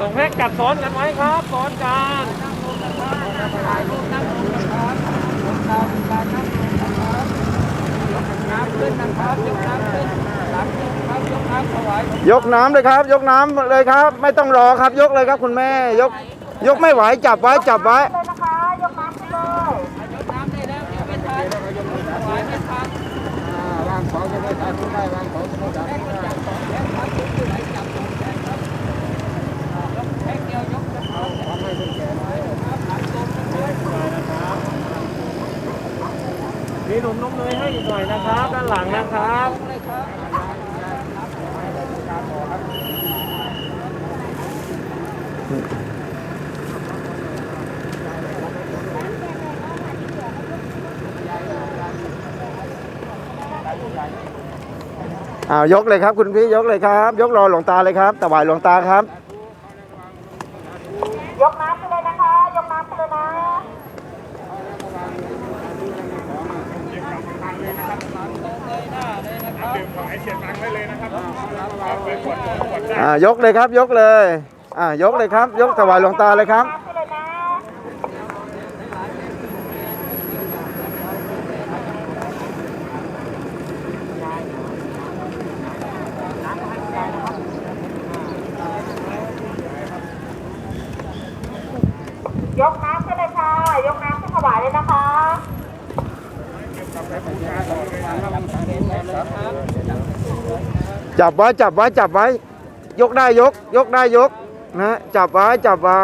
ส่งแพ็กจับซ้อนกันไว้ครับซ้อนกันยกน้ำเลยครับ ยกน้ำเลยครับ ไม่ต้องรอครับ ยกเลยครับ คุณแม่ ยก ยกไม่ไหวจับไว้จับไว้เลยนะคะยกน้ำขึ้นเลยมี หนุ่มนมเนยให้อีกหน่อยนะครับ ด้านหลังนะครับอ้าวยกเลยครับ คุณพี่ยกเลยครับ ยกรอหลวงตาเลยครับถวายหลวงตาครับ ยกนะ ยกน้ำขึ้นเลยนะ ยกเลยครับ ยกเลยอ่ายกเลยครับ ยกถวายหลวงตาเลยครับน้ำขึ้นเลยนะยกน้ำขึ้นเลยค่ะ จับไว้จับไว้จับไว้ ยกได้ยก ยกได้ยกนะจับไว้จับไว้